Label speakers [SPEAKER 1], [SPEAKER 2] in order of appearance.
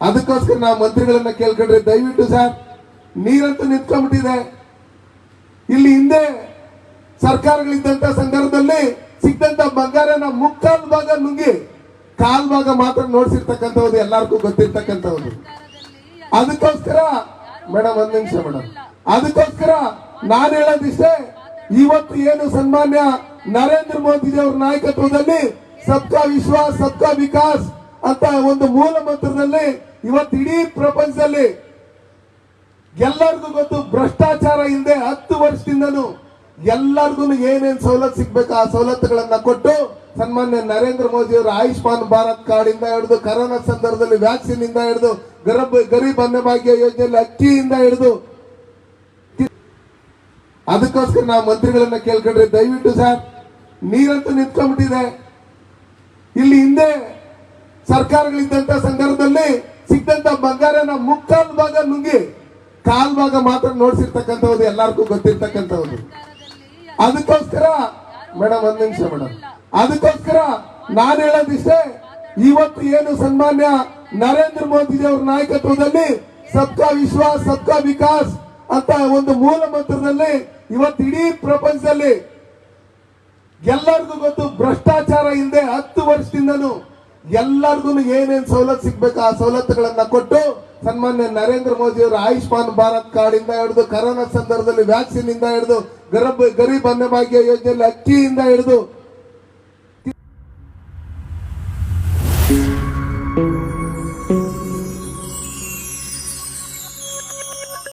[SPEAKER 1] ಅದಕ್ಕೋಸ್ಕರ ನಾವು ಮಂತ್ರಿಗಳನ್ನ ಕೇಳ್ಕೊಂಡ್ರೆ ದಯವಿಟ್ಟು ಸರ್, ನೀರಂತೂ ನಿಂತ್ಕೊಂಡ್ಬಿಟ್ಟಿದೆ. ಇಲ್ಲಿ ಹಿಂದೆ ಸರ್ಕಾರಗಳಿದ್ದಂತ ಸಂದರ್ಭದಲ್ಲಿ ಸಿಕ್ಕಂತ ಬಂಗಾರನ ಮುಕ್ಕಾಲ್ ಭಾಗ ನುಂಗಿ ಕಾಲ್ ಭಾಗ ಮಾತ್ರ ನೋಡ್ಸಿರ್ತಕ್ಕಂಥವ್ರು ಎಲ್ಲರಿಗೂ ಗೊತ್ತಿರ್ತಕ್ಕಂಥವ್ರು. ಅದಕ್ಕೋಸ್ಕರ, ಮೇಡಮ್, ಒಂದ್ ನಿಮಿಷ ಮೇಡಮ್. ಅದಕ್ಕೋಸ್ಕರ ನಾನು ಹೇಳೋದಿಷ್ಟೇ, ಇವತ್ತು ಏನು ಸನ್ಮಾನ್ಯ ನರೇಂದ್ರ ಮೋದಿ ಅವ್ರ ನಾಯಕತ್ವದಲ್ಲಿ ಸಬ್ಕಾ ವಿಶ್ವಾಸ್, ಸಬ್ಕಾ ವಿಕಾಸ್ ಅಂತ ಒಂದು ಮೂಲ ಮಂತ್ರದಲ್ಲಿ ಇವತ್ತು ಇಡೀ ಪ್ರಪಂಚದಲ್ಲಿ ಎಲ್ಲರಿಗೂ ಗೊತ್ತು, ಭ್ರಷ್ಟಾಚಾರ ಇಲ್ಲದೆ ಹತ್ತು ವರ್ಷದಿಂದನು ಎಲ್ಲರಿಗೂ ಏನೇನು ಸವಲತ್ತು ಸಿಗ್ಬೇಕು ಆ ಸವಲತ್ತುಗಳನ್ನ ಕೊಟ್ಟು ಸನ್ಮಾನ್ಯ ನರೇಂದ್ರ ಮೋದಿ ಅವರು ಆಯುಷ್ಮಾನ್ ಭಾರತ್ ಕಾರ್ಡ್ ಇಂದ ಹಿಡಿದು ಕರೋನಾ ಸಂದರ್ಭದಲ್ಲಿ ವ್ಯಾಕ್ಸಿನ್ ಇಂದ ಹಿಡಿದು ಗರಬ್, ಗರೀಬ್ ಅನ್ನ ಭಾಗ್ಯ ಯೋಜನೆಯಲ್ಲಿ ಅಕ್ಕಿಯಿಂದ ಹಿಡಿದು ಅದಕ್ಕೋಸ್ಕರ ನಾವು ಮಂತ್ರಿಗಳನ್ನ ಕೇಳ್ಕೊಂಡ್ರೆ ದಯವಿಟ್ಟು ಸರ್, ನೀರಂತೂ ನಿಂತ್ಕೊಂಡ್ಬಿಟ್ಟಿದೆ. ಇಲ್ಲಿ ಹಿಂದೆ ಸರ್ಕಾರಗಳಿದ್ದಂತ ಸಂದರ್ಭದಲ್ಲಿ ಸಿಕ್ಕಂತ ಬಂಗಾರನ ಮುಕ್ಕಾಲ್ ಭಾಗ ನುಂಗಿ ಕಾಲ್ ಭಾಗ ಮಾತ್ರ ನೋಡ್ಸಿರ್ತಕ್ಕಂಥವ್ರು ಎಲ್ಲಾರ್ಗೂ ಗೊತ್ತಿರ್ತಕ್ಕಂಥವ್ರು. ಅದಕ್ಕೋಸ್ಕರ ಮೇಡಮ್ ಒಂದ್ ನಿಮಿಷ ಮೇಡಮ್ ಅದಕ್ಕೋಸ್ಕರ ನಾನು ಹೇಳೋದಿಷ್ಟೇ, ಇವತ್ತು ಏನು ಸನ್ಮಾನ್ಯ ನರೇಂದ್ರ ಮೋದಿ ಅವರ ನಾಯಕತ್ವದಲ್ಲಿ ಸಬ್ಕಾ ವಿಶ್ವಾಸ್, ಸಬ್ಕಾ ವಿಕಾಸ್ ಅಂತ ಒಂದು ಮೂಲ ಮಂತ್ರದಲ್ಲಿ ಇವತ್ತು ಇಡೀ ಪ್ರಪಂಚದಲ್ಲಿ ಎಲ್ಲರಿಗೂ ಗೊತ್ತು ಭ್ರಷ್ಟಾಚಾರ ಇಲ್ಲದೆ ಹತ್ತು ವರ್ಷದಿಂದನು ಎಲ್ಲರಿಗೂ ಏನೇನು ಸವಲತ್ತು ಸಿಗ್ಬೇಕು ಆ ಸವಲತ್ತುಗಳನ್ನ ಕೊಟ್ಟು ಸನ್ಮಾನ್ಯ ನರೇಂದ್ರ ಮೋದಿ ಅವರು ಆಯುಷ್ಮಾನ್ ಭಾರತ್ ಕಾರ್ಡ್ ಇಂದ ಹಿಡಿದು ಕರೋನಾ ಸಂದರ್ಭದಲ್ಲಿ ವ್ಯಾಕ್ಸಿನ್ ಇಂದ ಹಿಡಿದು ಗರಬ್ ಗರೀಬ್ ಅನ್ನ ಭಾಗ್ಯ ಯೋಜನೆಯಲ್ಲಿ ಅಕ್ಕಿಯಿಂದ ಹಿಡಿದು